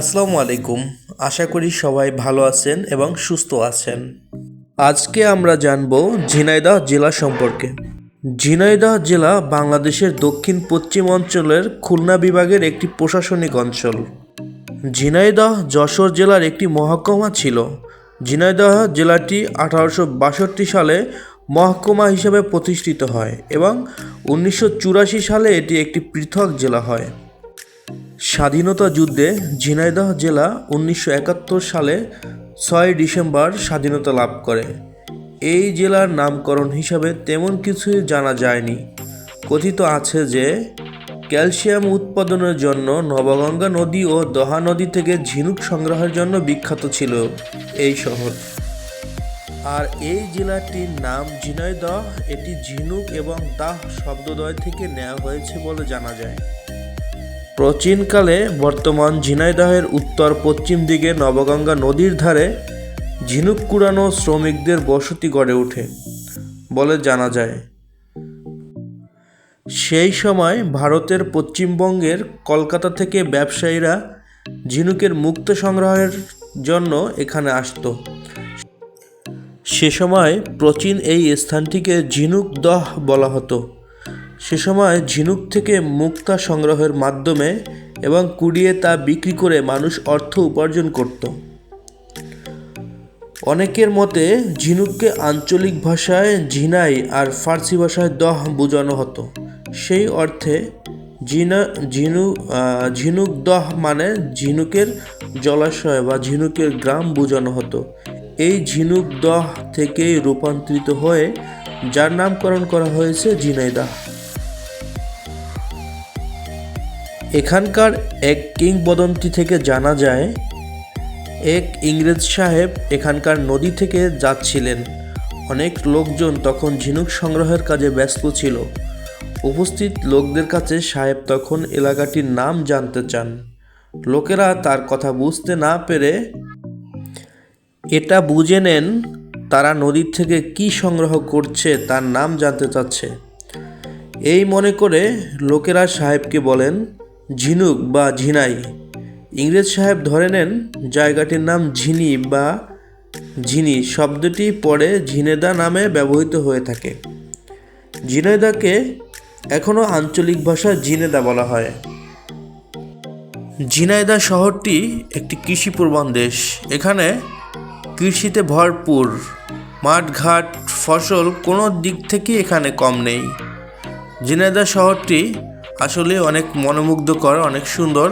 আসসালামু আলাইকুম। আশা করি সবাই ভালো আছেন এবং সুস্থ আছেন। আজকে আমরা জানব ঝিনাইদহ জেলা সম্পর্কে। ঝিনাইদহ জেলা বাংলাদেশের দক্ষিণ পশ্চিম অঞ্চলের খুলনা বিভাগের একটি প্রশাসনিক অঞ্চল। ঝিনাইদহ যশোর জেলার একটি মহকুমা ছিল। ঝিনাইদহ জেলাটি আঠারোশো বাষট্টি সালে মহকুমা হিসেবে প্রতিষ্ঠিত হয় এবং উনিশশো চুরাশি সালে এটি একটি পৃথক জেলা হয়। স্বাধীনতা যুদ্ধে ঝিনাইদহ জেলা উনিশশো একাত্তর সালে ছয় ডিসেম্বর স্বাধীনতা লাভ করে। এই জেলার নামকরণ হিসাবে তেমন কিছুই জানা যায়নি। কথিত আছে যে, ক্যালসিয়াম উৎপাদনের জন্য নবগঙ্গা নদী ও দহা নদী থেকে ঝিনুক সংগ্রহের জন্য বিখ্যাত ছিল এই শহর। আর এই জেলাটির নাম ঝিনাইদহ, এটি ঝিনুক এবং দাহ শব্দদ্বয় থেকে নেওয়া হয়েছে বলে জানা যায়। প্রাচীনকালে বর্তমান ঝিনাইদহের উত্তর পশ্চিম দিকে নবগঙ্গা নদীর ধারে ঝিনুক কুড়ানো শ্রমিকদের বসতি গড়ে ওঠে বলে জানা যায়। সেই সময় ভারতের পশ্চিমবঙ্গের কলকাতা থেকে ব্যবসায়ীরা ঝিনুকের মুক্ত সংগ্রহের জন্য এখানে আসতো। সে সময় প্রাচীন এই স্থানটিকে ঝিনুক দহ বলা হতো। সে সময় ঝিনুক থেকে মুক্তা সংগ্রহের মাধ্যমে এবং কুড়িয়ে তা বিক্রি করে মানুষ অর্থ উপার্জন করত। অনেকের মতে ঝিনুককে আঞ্চলিক ভাষায় ঝিনাই আর ফার্সি ভাষায় দহ বোঝানো হতো। সেই অর্থে ঝিনা, ঝিনু ঝিনুক দহ মানে ঝিনুকের জলাশয় বা ঝিনুকের গ্রাম বোঝানো হতো। এই ঝিনুক দহ থেকেই রূপান্তরিত হয়ে যার নামকরণ করা হয়েছে ঝিনাইদাহ এখানকার এক কিংবদন্তি থেকে জানা যায়, এক ইংরেজ সাহেব এখানকার নদী থেকে যাচ্ছিলেন। অনেক লোকজন তখন ঝিনুক সংগ্রহের কাজে ব্যস্ত ছিল। উপস্থিত লোকদের কাছে সাহেব তখন এলাকাটির নাম জানতে চান। লোকেরা তার কথা বুঝতে না পেরে, এটা বুঝে নেন, তারা নদীর থেকে কি সংগ্রহ করছে তার নাম জানতে চাচ্ছে। এই মনে করে লোকেরা সাহেবকে বলেন ঝিনুক বা ঝিনাই। ইংরেজ সাহেব ধরে নেন, জায়গাটির নাম ঝিনি বা ঝিনি শব্দটি পরে ঝিনেদা নামে ব্যবহৃত হয়ে থাকে। ঝিনেদাকে এখনও আঞ্চলিক ভাষায় ঝিনেদা বলা হয়। ঝিনাইদা শহরটি একটি কৃষি প্রধান দেশ। এখানে কৃষিতে ভরপুর মাঠঘাট, ফসল কোনো দিক থেকে এখানে কম নেই। ঝিনাইদহ শহরটি আসলে অনেক মনোমুগ্ধকর, অনেক সুন্দর।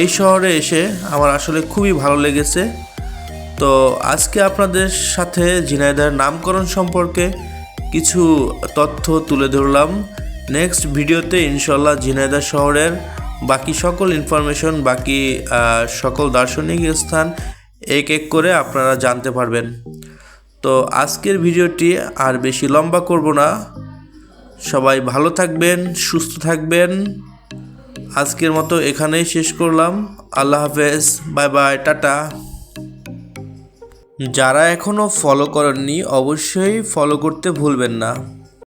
এই শহরে এসে আমার আসলে খুবই ভালো লেগেছে। তো আজকে আপনাদের সাথে ঝিনাইদহের নামকরণ সম্পর্কে কিছু তথ্য তুলে ধরলাম। নেক্সট ভিডিওতে ইনশাল্লাহ ঝিনাইদহ শহরের বাকি সকল ইনফরমেশন বাকি সকল দার্শনিক স্থান এক এক করে আপনারা জানতে পারবেন। তো আজকের ভিডিওটি আর বেশি লম্বা করব না। সবাই ভালো থাকবেন, সুস্থ থাকবেন। আজকের মতো এখানেই শেষ করলাম। আল্লাহ হাফেজ, বাই বাই, টাটা। যারা এখনও ফলো করেননি, অবশ্যই ফলো করতে ভুলবেন না।